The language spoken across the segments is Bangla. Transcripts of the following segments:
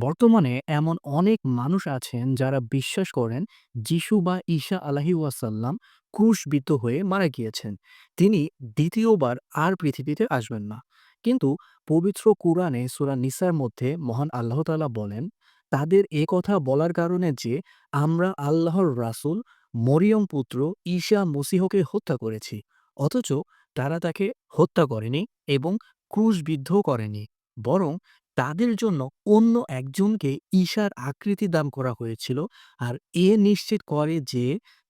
বর্তমানে এমন অনেক মানুষ আছেন যারা বিশ্বাস করেন যিশু বা ঈশা আলাহি ওয়াসাল্লাম ক্রুশবিদ্ধ হয়ে মারা গিয়েছেন। তিনি দ্বিতীয়বার আর পৃথিবীতে আসবেন না। কিন্তু পবিত্র কুরআনে সূরা নিসার মধ্যে মহান আল্লাহ তাআলা বলেন, তাদের এ কথা বলার কারণে যে আমরা আল্লাহর রাসূল, মরিয়ম পুত্র ঈশা মসিহকে হত্যা করেছি, অথচ তারা তাকে হত্যা করেনি এবং ক্রুশবিদ্ধও করেনি। বরং তাদের জন্য অন্য একজনকে ঈশার আকৃতি দান করা হয়েছিল আর এ নিশ্চিত করে যে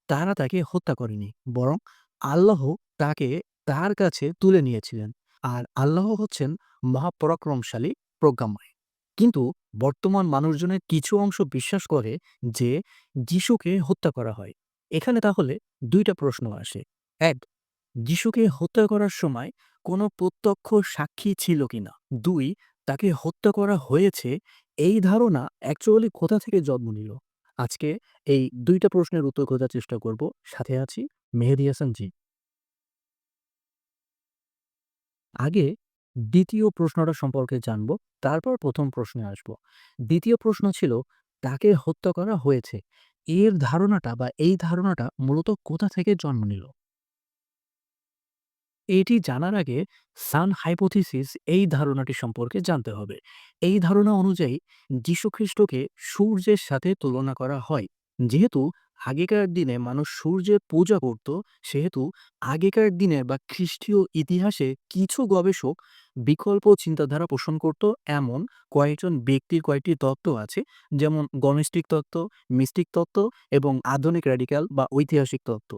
তারা তাকে হত্যা করেনি, বরং আল্লাহ তাকে তার কাছে তুলে নিয়েছিলেন আর আল্লাহ হচ্ছেন মহাপরাক্রমশালী প্রজ্ঞাময়। কিন্তু বর্তমান মানুষজনের কিছু অংশ বিশ্বাস করে যে যিশুকে হত্যা করা হয়। এখানে তাহলে দুইটা প্রশ্ন আসে। এক, যিশুকে হত্যা করার সময় কোনো প্রত্যক্ষ সাক্ষী ছিল কিনা? দুই তাকে হত্যা করা হয়েছে, এই ধারণা অ্যাকচুয়ালি কোথা থেকে জন্ম নিল? আজকে এই দুইটা প্রশ্নের উত্তর খোঁজার চেষ্টা করব। সাথে আছি মেহেদি হাসান জি। আগে দ্বিতীয় প্রশ্নটা সম্পর্কে জানব, তারপর প্রথম প্রশ্নে আসব। দ্বিতীয় প্রশ্ন ছিল, তাকে হত্যা করা হয়েছে, এর ধারণাটা বা এই ধারণাটা মূলত কোথা থেকে জন্ম নিল? এটি জানার আগে সান হাইপোথিসিস এই ধারণাটি সম্পর্কে জানতে হবে। এই ধারণা অনুযায়ী যীশুখ্রিস্টকে সূর্যের সাথে তুলনা করা হয়। যেহেতু আগেকার দিনে মানুষ সূর্যের পূজা করত, সেহেতু আগেকার দিনে বা খ্রিস্টীয় ইতিহাসে কিছু গবেষক বিকল্প চিন্তাধারা পোষণ করত। এমন কয়েকজন ব্যক্তির কয়েকটি তত্ত্ব আছে, যেমন গণিস্টিক তত্ত্ব, মিস্টিক তত্ত্ব এবং আধুনিক র্যাডিক্যাল বা ঐতিহাসিক তত্ত্ব।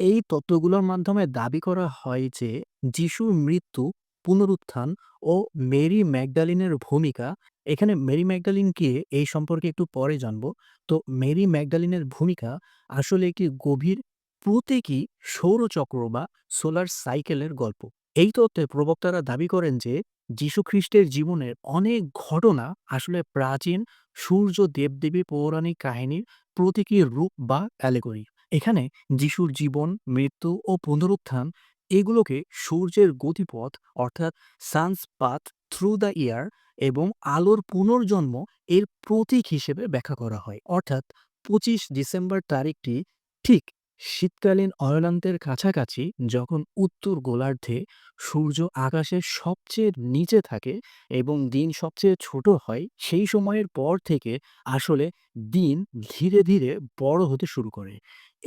এই তত্ত্বগুলোর মাধ্যমে দাবি করা হয় যে যিশুর মৃত্যু, পুনরুত্থান ও মেরি ম্যাগডালিনের ভূমিকা এখানে মেরি ম্যাগডালিন কে এই সম্পর্কে একটু পরে জানব। তো মেরি ম্যাগডালিনের ভূমিকা আসলে একটি গভীর প্রতীকী সৌরচক্র বা সোলার সাইকেলের গল্প। এই তত্ত্বে প্রবক্তারা দাবি করেন যে যীশু খ্রিস্টের জীবনের অনেক ঘটনা আসলে প্রাচীন সূর্য দেবদেবী পৌরাণিক কাহিনীর প্রতীকী রূপ বা অ্যালেগরি। এখানে যিশুর জীবন, মৃত্যু ও পুনরুত্থান এগুলোকে সূর্যের গতিপথ অর্থাৎ sun's path through the year এবং আলোর পুনর্জন্ম এর প্রতীক হিসেবে ব্যাখ্যা করা হয়। অর্থাৎ পঁচিশ ডিসেম্বর তারিখটি ঠিক শীতকালীন অয়লান্তের কাছাকাছি যখন উত্তর গোলার্ধে সূর্য আকাশের সবচেয়ে নিচে থাকে এবং দিন সবচেয়ে ছোট হয় সেই সময়ের পর থেকে আসলে দিন ধীরে ধীরে বড় হতে শুরু করে।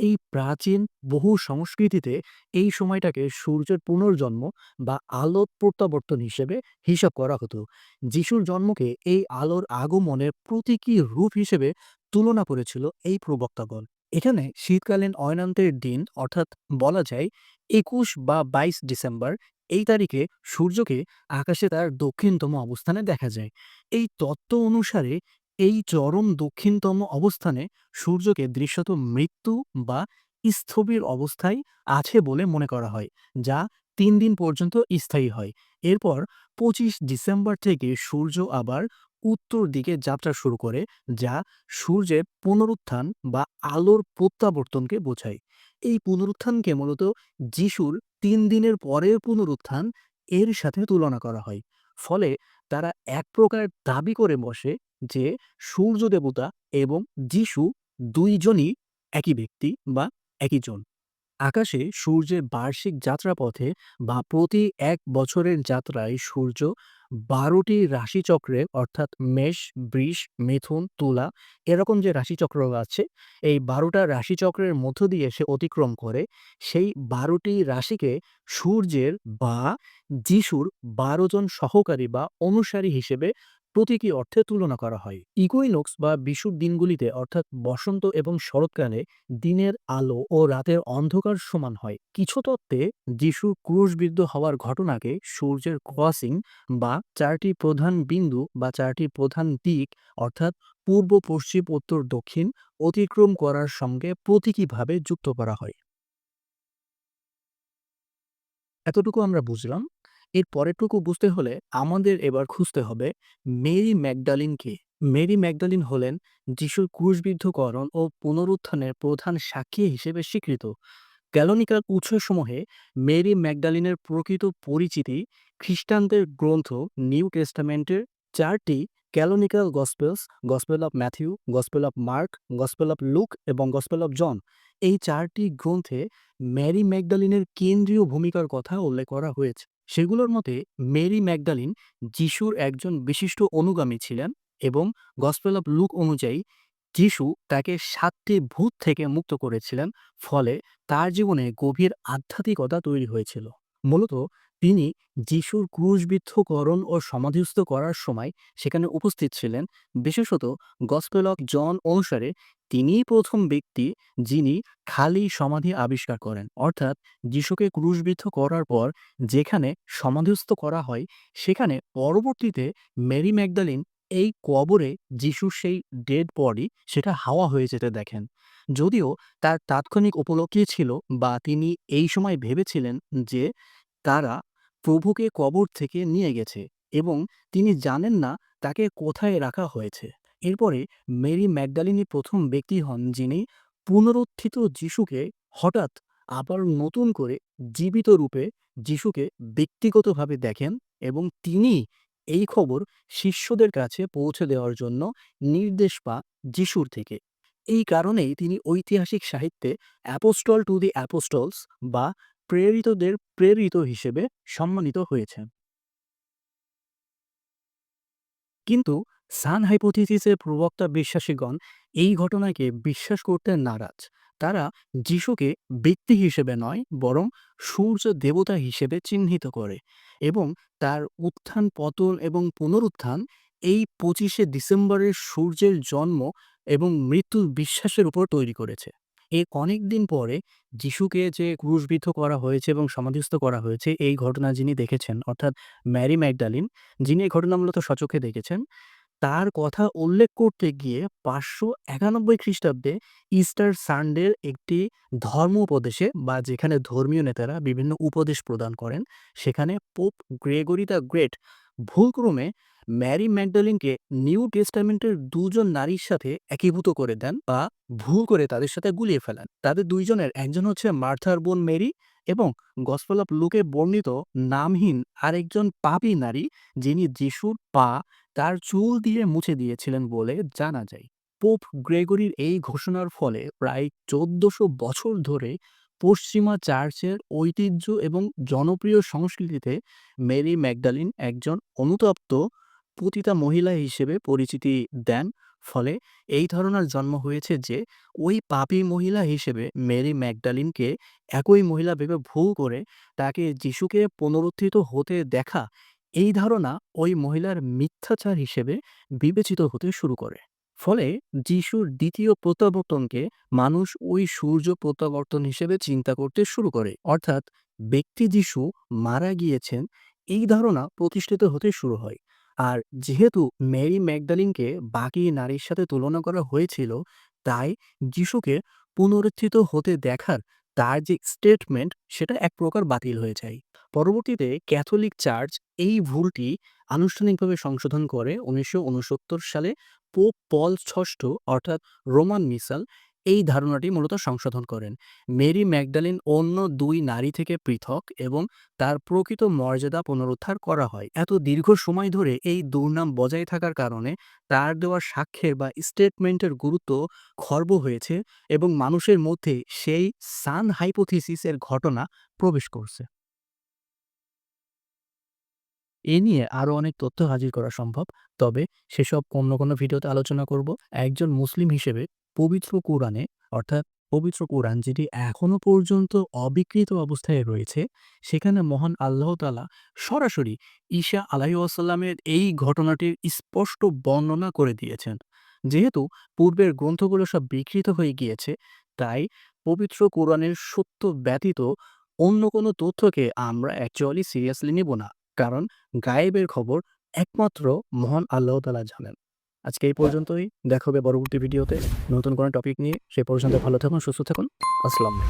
এই প্রাচীন বহু সংস্কৃতিতে এই সময়টাকে সূর্যের পুনর্জন্ম বা আলোর প্রত্যাবর্তন হিসেবে হিসাব করা হতো। যিশুর জন্মকে এই আলোর আগমনের প্রতীকী রূপ হিসেবে তুলনা করেছিল এই প্রবক্তাগণ। এখানে শীতকালীন অয়নান্তের দিন, অর্থাৎ বলা যায় একুশ বা বাইশ ডিসেম্বর, এই তারিখে সূর্যকে আকাশে তার দক্ষিণতম অবস্থানে দেখা যায়। এই তত্ত্ব অনুসারে এই চরম দক্ষিণতম অবস্থানে সূর্যকে দৃশ্যত মৃত্যু বা স্থবির অবস্থায় আছে বলে মনে করা হয়, যা তিন দিন পর্যন্ত স্থায়ী হয়। এরপর পঁচিশ ডিসেম্বর থেকে সূর্য আবার উত্তর দিকে যাত্রা শুরু করে, যা সূর্যের পুনরুত্থান বা আলোর প্রত্যাবর্তনকে বোঝায়। এই পুনরুত্থানকে মূলত যিশুর তিন দিনের পরের পুনরুত্থান এর সাথে তুলনা করা হয়। ফলে তারা এক প্রকার দাবি করে বসে যে সূর্য দেবতা এবং যিশু দুইজনই একই ব্যক্তি বা একই জন। আকাশে সূর্যের বার্ষিক যাত্রাপথে বা প্রতি এক বছরের যাত্রায় সূর্য বারোটি রাশিচক্রে অর্থাৎ মেষ, বৃষ, মিথুন, তুলা এরকম যে রাশিচক্র আছে, এই বারোটা রাশিচক্রের মধ্য দিয়ে সে অতিক্রম করে, সেই বারোটি রাশিকে সূর্যের বা যিশুর বারো জন সহকারী বা অনুসারী হিসেবে প্রতীকী অর্থে তুলনা করা হয়। ইকুইনোক্স বা বিশুর দিনগুলিতে, অর্থাৎ বসন্ত এবং শরৎকালে, দিনের আলো ও রাতের অন্ধকার সমান হয়। কিছু তত্ত্বে যিশু ক্রুশবিদ্ধ হওয়ার ঘটনাকে সূর্যের ক্রসিং বা চারটি প্রধান বিন্দু বা চারটি প্রধান দিক, অর্থাৎ পূর্ব, পশ্চিম, উত্তর, দক্ষিণ অতিক্রম করার সঙ্গে প্রতীকীভাবে যুক্ত করা হয়। এতটুকু আমরা বুঝলাম। এর পরেরটুকু বুঝতে হলে আমাদের এবার খুঁজতে হবে মেরি ম্যাকডালিনকে মেরি ম্যাকডালিন হলেন যিশুর ক্রুশবিদ্ধকরণ ও পুনরুত্থানের প্রধান সাক্ষী হিসেবে স্বীকৃত। ক্যালোনিকাল উৎসসমূহে মেরি ম্যাকডালিনের প্রকৃত পরিচিতি খ্রিস্টানদের গ্রন্থ নিউ টেস্টামেন্টের চারটি canonical gospels, gospel of Matthew, gospel of Mark, gospel of Luke এবং গসপেল অফ জন। এই চারটি গ্রন্থে ম্যারি ম্যাকডালিনের কেন্দ্রীয় ভূমিকার কথা উল্লেখ করা হয়েছে। সেগুলোর মতে মেরি ম্যাকডালিন যিশুর একজন বিশিষ্ট অনুগামী ছিলেন এবং গসপেল অফ লুক অনুযায়ী যিশু তাকে সাতটি ভূত থেকে মুক্ত করেছিলেন, ফলে তার জীবনে গভীর আধ্যাত্মিকতা তৈরি হয়েছিল। মূলত তিনি যিশুর ক্রুশবিদ্ধকরণ ও সমাধিস্থ করার সময় সেখানে উপস্থিত ছিলেন। বিশেষত গসপেল অফ জন অনুসারে তিনিই প্রথম ব্যক্তি যিনি খালি সমাধি আবিষ্কার করেন। অর্থাৎ যিশুকে ক্রুশবিদ্ধ করার পর যেখানে সমাধিস্থ করা হয় সেখানে পরবর্তীতে মেরি ম্যাগদালিন এই কবরে যিশুর সেই ডেড বডি সেটা হাওয়া হয়ে যেতে দেখেন। যদিও তার তাৎক্ষণিক উপলক্ষে ছিল বা তিনি এই সময় ভেবেছিলেন যে তারা প্রভুকে কবর থেকে নিয়ে গেছে এবং তিনি জানেন না তাকে কোথায় রাখা হয়েছে। এরপরে মেরি ম্যাগডালিনী প্রথম ব্যক্তি হন যিনি পুনরুত্থিত যিশুকে হঠাৎ আবার নতুন করে জীবিত রূপে যিশুকে ব্যক্তিগতভাবে দেখেন এবং তিনি এই খবর শিষ্যদের কাছে পৌঁছে দেওয়ার জন্য নির্দেশ পা যিশুর থেকে। এই কারণেই তিনি ঐতিহাসিক সাহিত্যে অ্যাপোস্টল টু দি অ্যাপোস্টলস বা প্রেরিতদের প্রেরিত হিসেবে সম্মানিত হয়েছেন। কিন্তু সান হাইপোথিসিসের প্রবক্তা বিশ্বাসীগণ এই ঘটনাকে বিশ্বাস করতে নারাজ। তারা যিশুকে ব্যক্তি হিসেবে নয়, বরং সূর্য দেবতা হিসেবে চিহ্নিত করে এবং তার উত্থান, পতন এবং পুনরুত্থান এই পঁচিশে ডিসেম্বরের সূর্যের জন্ম এবং মৃত্যুর বিশ্বাসের উপর তৈরি করেছে। এর অনেক দিন পরে যিশুকে যে ক্রুশবিদ্ধ করা হয়েছে এবং সমাধিস্থ করা হয়েছে, এই ঘটনা যিনি দেখেছেন, অর্থাৎ ম্যারি ম্যাগডালিন, যিনি এই ঘটনা মূলত সচক্ষে দেখেছেন তার কথা উল্লেখ করতে গিয়ে পাঁচশো একানব্বই খ্রিস্টাব্দে ইস্টার সানডের একটি ধর্ম উপদেশে বা যেখানে ধর্মীয় নেতারা বিভিন্ন উপদেশ প্রদান করেন, সেখানে পোপ গ্রেগরি দ্য গ্রেট ভুলক্রমে ম্যারি ম্যাগডালিনকে নিউ টেস্টামেন্টের দুজন নারীর সাথে একীভূত করে দেন বা ভুল করে তাদের সাথে গুলিয়ে ফেলেন। তাদের দুইজনের একজন হচ্ছে মার্থার বোন মেরি এবং গসপেল অফ লুকে বর্ণিত নামহীন আরেকজন পাপী নারী যিনি যিশুর পা তার চুল দিয়ে মুছে দিয়েছিলেন বলে জানা যায়। পোপ গ্রেগরির এই ঘোষণার ফলে প্রায় চোদ্দশো বছর ধরে পশ্চিমা চার্চের ঐতিহ্য এবং জনপ্রিয় সংস্কৃতিতে মেরি ম্যাগডালিন একজন অনুতপ্ত পতিতা মহিলা হিসেবে পরিচিতি দেন ফলে এই ধারণার জন্ম হয়েছে যে, ওই পাপী মহিলা হিসেবে মেরি ম্যাগডালিনকে একই মহিলা ভেবে ভুল করে তাকে যিশুকে পুনরুত্থিত হতে দেখা, এই ধারণা ওই মহিলার মিথ্যাচার হিসেবে বিবেচিত হতে শুরু করে। ফলে যিশুর দ্বিতীয় প্রত্যাবর্তনকে মানুষ ওই সূর্য প্রত্যাবর্তন হিসেবে চিন্তা করতে শুরু করে। অর্থাৎ ব্যক্তি যিশু মারা গিয়েছেন, এই ধারণা প্রতিষ্ঠিত হতে শুরু হয়। আর যেহেতু মেরি ম্যাগডালিনকে বাকি নারীর সাথে তুলনা করা হয়েছিল, তাই যিশুকে পুনরুত্থিত হতে দেখার তার যে স্টেটমেন্ট সেটা এক প্রকার বাতিল হয়ে যায়। পরবর্তীতে ক্যাথলিক চার্চ এই ভুলটি আনুষ্ঠানিকভাবে সংশোধন করে উনিশশো উনসত্তর সালে পোপ পল ষষ্ঠ অর্থাৎ রোমান মিসাল এই ধারণাটি মূলত সংশোধন করেন। মেরি ম্যাগডালিন অন্য দুই নারী থেকে পৃথক এবং তার প্রকৃত মর্যাদা পুনরুদ্ধার করা হয়। এত দীর্ঘ সময় ধরে এই দুর্নাম বজায় থাকার কারণে তার দেওয়া সাক্ষ্যের বা স্টেটমেন্টের গুরুত্ব খর্ব হয়েছে এবং মানুষের মধ্যে সেই সান হাইপোথিসিসের ঘটনা প্রবেশ করছে। এ নিয়ে আরও অনেক তথ্য হাজির করা সম্ভব, তবে সেসব অন্য কোনো ভিডিওতে আলোচনা করব। একজন মুসলিম হিসেবে পবিত্র কোরআনে, অর্থাৎ পবিত্র কোরআন যেটি এখনও পর্যন্ত অবিকৃত অবস্থায় রয়েছে, সেখানে মহান আল্লাহ তালা সরাসরি ঈশা আলাইসাল্লামের এই ঘটনাটির স্পষ্ট বর্ণনা করে দিয়েছেন। যেহেতু পূর্বের গ্রন্থগুলো সব বিকৃত হয়ে গিয়েছে, তাই পবিত্র কোরআনের সত্য ব্যতীত অন্য কোনো তথ্যকে আমরা অ্যাকচুয়ালি সিরিয়াসলি নেব না। কারণ গায়েবের খবর একমাত্র মহান আল্লাহ তালা জানেন। আজকে এই পর্যন্তই। দেখা হবে পরবর্তী ভিডিওতে নতুন কোনো টপিক নিয়ে। সে পর্যন্ত ভালো থাকুন, সুস্থ থাকুন। আসসালামু